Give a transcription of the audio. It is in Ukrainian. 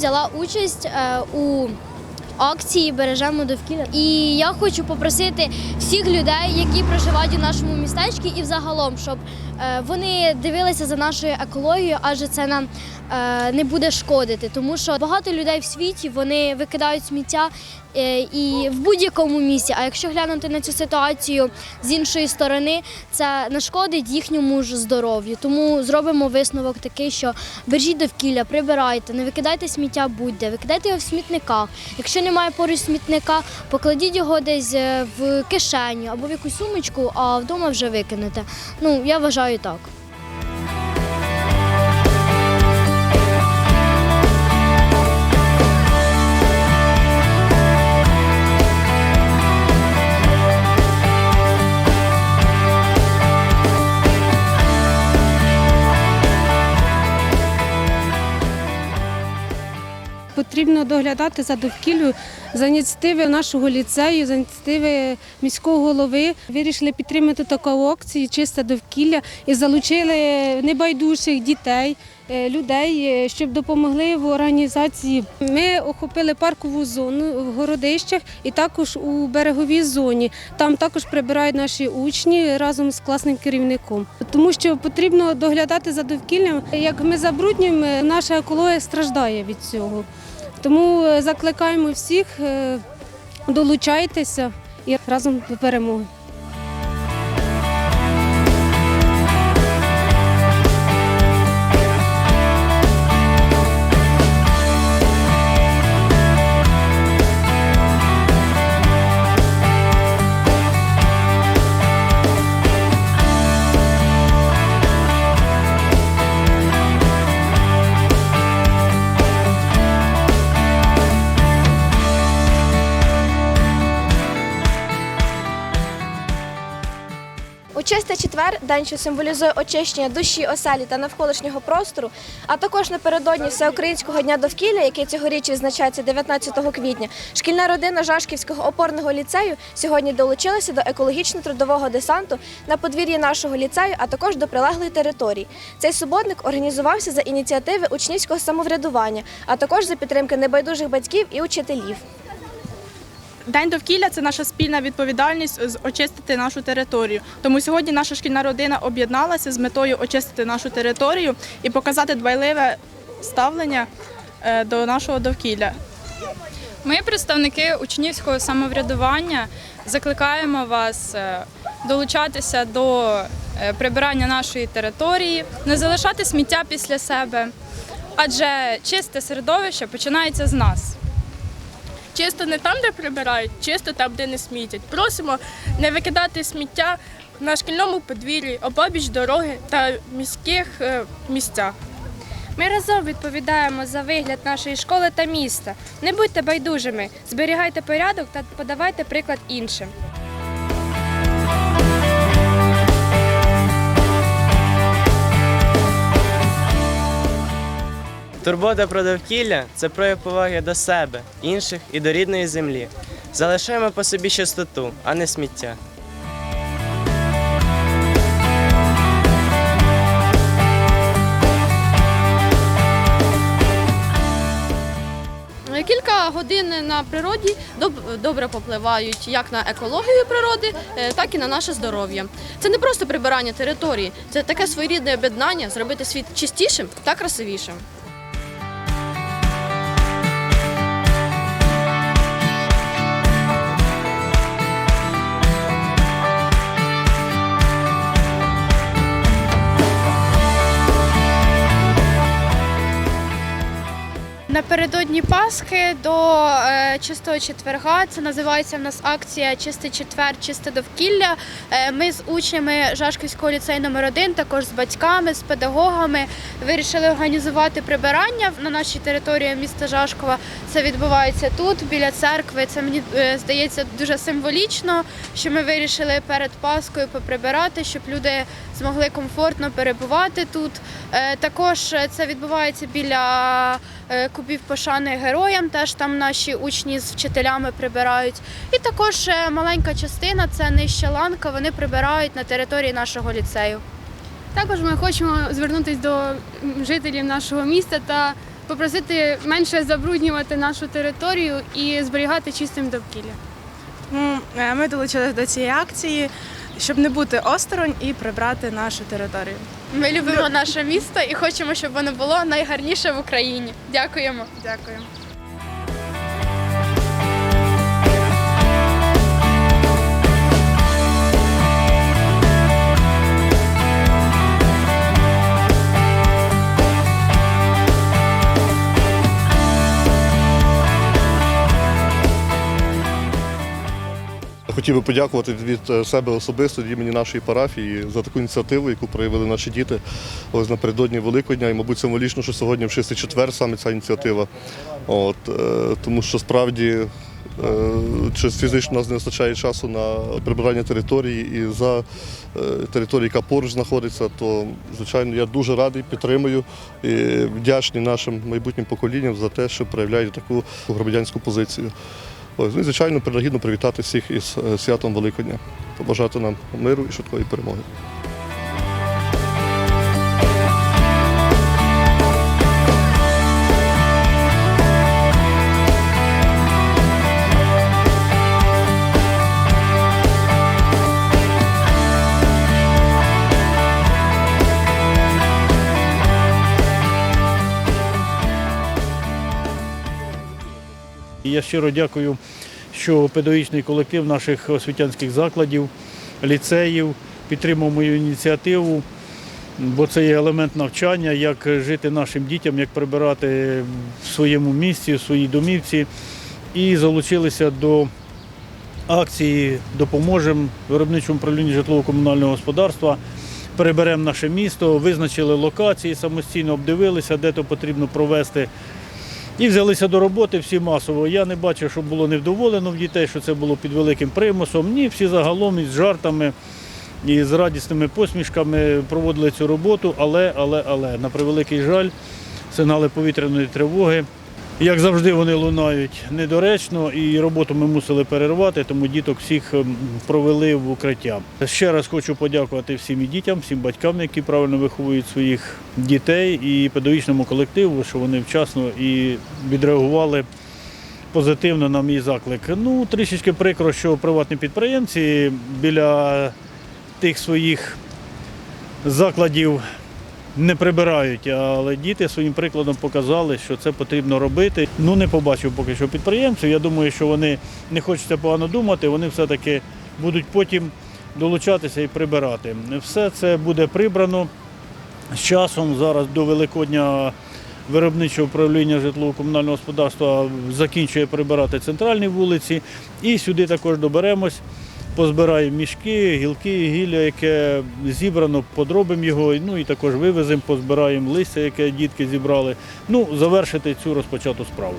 взяла участь е, у акції Бережемо довкілля. І я хочу попросити всіх людей, які проживають у нашому містечку, і взагалом, щоб е, вони дивилися за нашою екологією, адже це нам е, не буде шкодити. Тому що багато людей в світі вони викидають сміття і в будь-якому місці. А якщо глянути на цю ситуацію з іншої сторони, це нашкодить їхньому ж здоров'ю. Тому зробимо висновок такий, що бережіть довкілля, прибирайте, не викидайте сміття будь-де, викидайте його в смітниках. Якщо немає поруч смітника, покладіть його десь е, в кишеню або в якусь сумочку, а вдома вже викинете. Ну я вважаю так. Потрібно доглядати за довкіллю за ініціативи нашого ліцею, за ініціативи міського голови. Вирішили підтримати таку акцію Чисте довкілля і залучили небайдужих дітей, е, людей, е, щоб допомогли в організації. Ми охопили паркову зону в городищах і також у береговій зоні. Там також прибирають наші учні разом з класним керівником, тому що потрібно доглядати за довкіллям. Як ми забруднюємо, наша екологія страждає від цього. Тому е, закликаємо всіх, е, долучайтеся і разом до перемоги. У чистий четвер, день, що символізує очищення душі, оселі та навколишнього простору, а також напередодні Всеукраїнського дня довкілля, який цьогоріч відзначається 19 квітня, шкільна родина Жашківського опорного ліцею сьогодні долучилася до екологічно-трудового десанту на подвір'ї нашого ліцею, а також до прилеглої території. Цей суботник організувався за ініціативи учнівського самоврядування, а також за підтримки небайдужих батьків і учителів. День довкілля це наша спільна відповідальність очистити нашу територію. Тому сьогодні наша шкільна родина об'єдналася з метою очистити нашу територію і показати дбайливе ставлення е, до нашого довкілля. Ми, представники учнівського самоврядування, закликаємо вас е, долучатися до е, прибирання нашої території, не залишати сміття після себе, адже чисте середовище починається з нас. Чисто не там, де прибирають, чисто там, де не смітять. Просимо не викидати сміття на шкільному подвір'ї, обабіч дороги та міських е, місцях. Ми разом відповідаємо за вигляд нашої школи та міста. Не будьте байдужими, зберігайте порядок та подавайте приклад іншим. Турбота про довкілля це прояв поваги до себе, інших і до рідної землі. Залишаємо по собі чистоту, а не сміття. Кілька годин на природі добре попливають як на екологію природи, е, так і на наше здоров'я. Це не просто прибирання території, це таке своєрідне об'єднання зробити світ чистішим та красивішим. Напередодні Пасхи до е, чистого четверга це називається в нас акція Чистий четвер, чисте довкілля. Е, ми з учнями Жашківського ліцею номер 1 також з батьками, з педагогами вирішили організувати прибирання на нашій території міста Жашкова. Це відбувається тут, біля церкви. Це мені е, здається дуже символічно, що ми вирішили перед Паскою поприбирати, щоб люди змогли комфортно перебувати тут. Також це відбувається біля кубів пошани героям. Теж там наші учні з вчителями прибирають. І також е, маленька частина це нижча ланка. Вони прибирають на території нашого ліцею. Також ми хочемо звернутися до жителів нашого міста та попросити менше забруднювати нашу територію і зберігати чистим довкілля. Е, ми долучилися до цієї акції, щоб не бути осторонь і прибрати нашу територію. Ми любимо наше місто і хочемо, щоб воно було найгарніше в Україні. Дякуємо. Дякую. Хотів би подякувати від е, себе особисто від імені нашої парафії за таку ініціативу, яку проявили наші діти ось напередодні Великодня. І, мабуть, символічно, що сьогодні в чистий четвер саме ця ініціатива. От, е, тому що справді е, чи фізично нас не вистачає часу на прибирання території і за територію, яка поруч знаходиться, то звичайно я дуже радий, підтримую і вдячний нашим майбутнім поколінням за те, що проявляють таку громадянську позицію. Ну і, звичайно, принагідно привітати всіх із е, святом Великодня, побажати нам миру і швидкої перемоги. І Я щиро дякую, що педагогічний колектив наших освітянських закладів, ліцеїв підтримав мою ініціативу, бо це є елемент навчання, як жити нашим дітям, як прибирати в своєму місці, в своїй домівці. І залучилися до акції Допоможемо виробничому управлінню житлово-комунального господарства. Переберемо наше місто, визначили локації, самостійно обдивилися, де то потрібно провести і взялися до роботи всі масово. Я не бачив, щоб було невдоволено в дітей, що це було під великим примусом. Ні, всі загалом із жартами і з радісними посмішками проводили цю роботу, але, але, але, на превеликий жаль, сигнали повітряної тривоги. Як завжди, вони лунають недоречно, і роботу ми мусили перервати, тому діток всіх ем, провели в укриття. Ще раз хочу подякувати всім і дітям, всім батькам, які правильно виховують своїх дітей, і педагогічному колективу, що вони вчасно і відреагували позитивно на мій заклик. Ну, трішечки прикро, що приватні підприємці біля тих своїх закладів не прибирають, але діти своїм прикладом показали, що це потрібно робити. Ну не побачив поки що підприємців. Я думаю, що вони не хочеться погано думати, вони все-таки будуть потім долучатися і прибирати. Все це буде прибрано з часом. Зараз до Великодня виробничого управління житлово-комунального господарства закінчує прибирати центральні вулиці. І сюди також доберемось. Позбираємо мішки, гілки, гілля, яке зібрано, подробимо його, ну і також вивеземо, позбираємо листя, яке дітки зібрали. Ну, завершити цю розпочату справу.